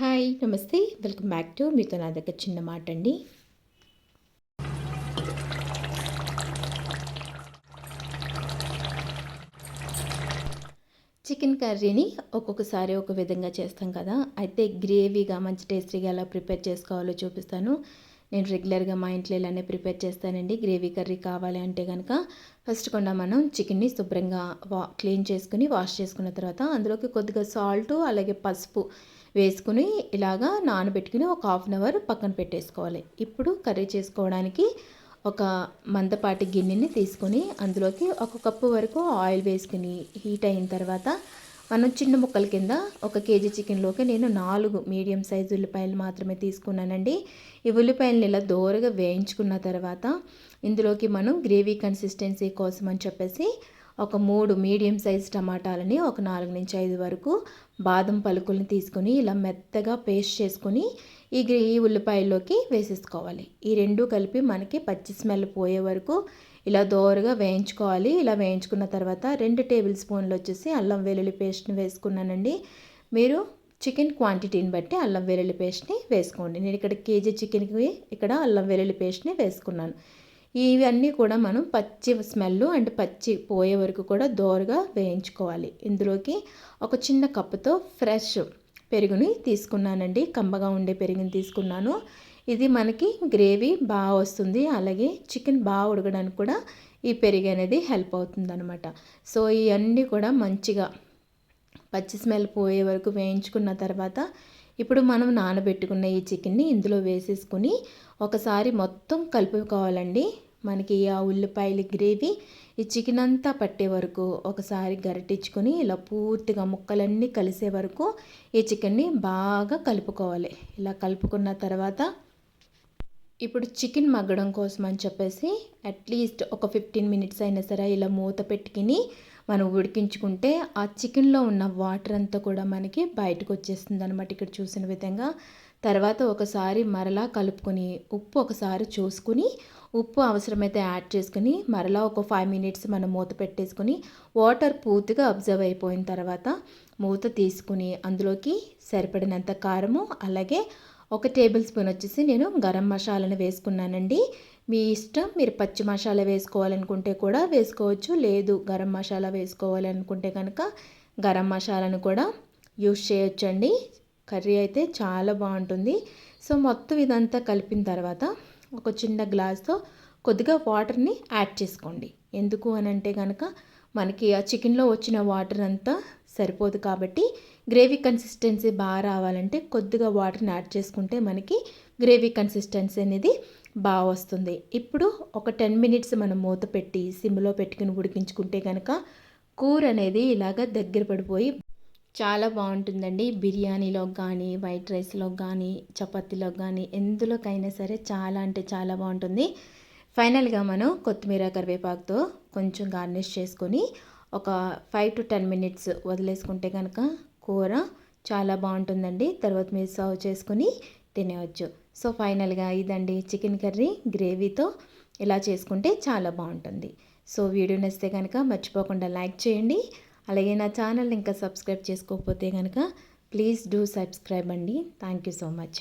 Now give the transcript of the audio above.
Hi నమస్తే. Welcome back to మీతో నా దగ్గర చిన్న మాట అండి చికెన్ కర్రీని ఒక్కొక్కసారి ఒక విధంగా చేస్తాం కదా. అయితే గ్రేవీగా మంచి టేస్టీగా ఎలా ప్రిపేర్ చేసుకోవాలో చూపిస్తాను. నేను రెగ్యులర్గా మా ఇంట్లో ఇలానే ప్రిపేర్ చేస్తానండి. గ్రేవీ కర్రీ కావాలి అంటే కనుక ఫస్ట్ కూడా మనం చికెన్ని శుభ్రంగా వా క్లీన్ చేసుకుని వాష్ చేసుకున్న తర్వాత అందులోకి కొద్దిగా సాల్ట్ అలాగే పసుపు వేసుకుని ఇలాగా నానబెట్టుకుని ఒక హాఫ్ అన్ అవర్ పక్కన పెట్టేసుకోవాలి. ఇప్పుడు కర్రీ చేసుకోవడానికి ఒక మందపాటి గిన్నెని తీసుకొని అందులోకి ఒక కప్పు వరకు ఆయిల్ వేసుకుని హీట్ అయిన తర్వాత మనం చిన్న ముక్కల కింద ఒక కేజీ చికెన్లోకి నేను నాలుగు మీడియం సైజు ఉల్లిపాయలు మాత్రమే తీసుకున్నానండి. ఈ ఉల్లిపాయలను ఇలా దోరగా వేయించుకున్న తర్వాత ఇందులోకి మనం గ్రేవీ కన్సిస్టెన్సీ కోసం అని చెప్పేసి ఒక మూడు మీడియం సైజ్ టమాటాలని ఒక నాలుగు నుంచి ఐదు వరకు బాదం పలుకుల్ని తీసుకొని ఇలా మెత్తగా పేస్ట్ చేసుకొని ఈ ఈ ఉల్లిపాయల్లోకి వేసేసుకోవాలి. ఈ రెండు కలిపి మనకి పచ్చి స్మెల్ పోయే వరకు ఇలా దోరగా వేయించుకోవాలి. ఇలా వేయించుకున్న తర్వాత రెండు టేబుల్ స్పూన్లు వచ్చేసి అల్లం వెల్లుల్లి పేస్ట్ని వేసుకున్నానండి. మీరు చికెన్ క్వాంటిటీని బట్టి అల్లం వెల్లుల్లి పేస్ట్ని వేసుకోండి. నేను ఇక్కడ కేజీ చికెన్కి ఇక్కడ అల్లం వెల్లుల్లి పేస్ట్ని వేసుకున్నాను. ఇవన్నీ కూడా మనం పచ్చి స్మెల్ అండ్ పచ్చి పోయే వరకు కూడా దోరగా వేయించుకోవాలి. ఇందులోకి ఒక చిన్న కప్పుతో ఫ్రెష్ పెరుగుని తీసుకున్నానండి. కంబగా ఉండే పెరుగుని తీసుకున్నాను. ఇది మనకి గ్రేవీ బాగా వస్తుంది. అలాగే చికెన్ బాగా ఉడకడానికి కూడా ఈ పెరుగు అనేది హెల్ప్ అవుతుంది అనమాట సో ఇవన్నీ కూడా మంచిగా పచ్చి స్మెల్ పోయే వరకు వేయించుకున్న తర్వాత ఇప్పుడు మనం నానబెట్టుకున్న ఈ చికెన్ని ఇందులో వేసేసుకుని ఒకసారి మొత్తం కలుపుకోవాలండి. మనకి ఆ ఉల్లిపాయల గ్రేవీ ఈ చికెన్ అంతా పట్టే వరకు ఒకసారి గరిటించుకొని ఇలా పూర్తిగా ముక్కలన్నీ కలిసే వరకు ఈ చికెన్ని బాగా కలుపుకోవాలి. ఇలా కలుపుకున్న తర్వాత ఇప్పుడు చికెన్ మగ్గడం కోసం అని చెప్పేసి అట్లీస్ట్ ఒక ఫిఫ్టీన్ మినిట్స్ అయినా సరే ఇలా మూత పెట్టుకుని మనం ఉడికించుకుంటే ఆ చికెన్లో ఉన్న వాటర్ అంతా కూడా మనకి బయటకు వచ్చేస్తుంది అనమాట ఇక్కడ చూసిన విధంగా. తర్వాత ఒకసారి మరలా కలుపుకొని ఉప్పు ఒకసారి చూసుకుని ఉప్పు అవసరమైతే యాడ్ చేసుకుని మరలా ఒక ఫైవ్ మినిట్స్ మనం మూత పెట్టేసుకుని వాటర్ పూర్తిగా అబ్జర్వ్ అయిపోయిన తర్వాత మూత తీసుకుని అందులోకి సరిపడినంత కారము అలాగే ఒక టేబుల్ స్పూన్ వచ్చేసి నేను గరం మసాలాను వేసుకున్నానండి. మీ ఇష్టం మీరు పచ్చి మసాలా వేసుకోవాలనుకుంటే కూడా వేసుకోవచ్చు లేదు గరం మసాలా వేసుకోవాలనుకుంటే కనుక గరం మసాలాను కూడా యూస్ చేయొచ్చండి. కర్రీ అయితే చాలా బాగుంటుంది. సో మొత్తం ఇదంతా కలిపిన తర్వాత ఒక చిన్న గ్లాస్తో కొద్దిగా వాటర్ని యాడ్ చేసుకోండి. ఎందుకు అని అంటే కనుక మనకి ఆ చికెన్లో వచ్చిన వాటర్ అంతా సరిపోదు కాబట్టి గ్రేవీ కన్సిస్టెన్సీ బాగా రావాలంటే కొద్దిగా వాటర్ని యాడ్ చేసుకుంటే మనకి గ్రేవీ కన్సిస్టెన్సీ అనేది బాగా వస్తుంది. ఇప్పుడు ఒక టెన్ మినిట్స్ మనం మూత పెట్టి సిమ్లో పెట్టుకుని ఉడికించుకుంటే కనుక కూర అనేది ఇలాగ దగ్గర పడిపోయి చాలా బాగుంటుందండి. బిర్యానీలో కానీ వైట్ రైస్లో కానీ చపాతీలో కానీ ఎందులోకైనా సరే చాలా అంటే చాలా బాగుంటుంది. ఫైనల్గా మనం కొత్తిమీర కరివేపాకుతో కొంచెం గార్నిష్ చేసుకొని ఒక ఫైవ్ టు టెన్ మినిట్స్ వదిలేసుకుంటే కనుక కూర చాలా బాగుంటుందండి. తర్వాత మీరు సర్వ్ చేసుకుని తినేవచ్చు సో ఫైనల్గా ఇదండి చికెన్ కర్రీ గ్రేవీతో ఇలా చేసుకుంటే చాలా బాగుంటుంది. సో వీడియో నచ్చితే కనుక మర్చిపోకుండా లైక్ చేయండి. అలాగే నా ఛానల్ ఇంకా సబ్స్క్రైబ్ చేసుకోకపోతే కనుక ప్లీజ్ డూ సబ్స్క్రైబ్ అండి. Thank you so much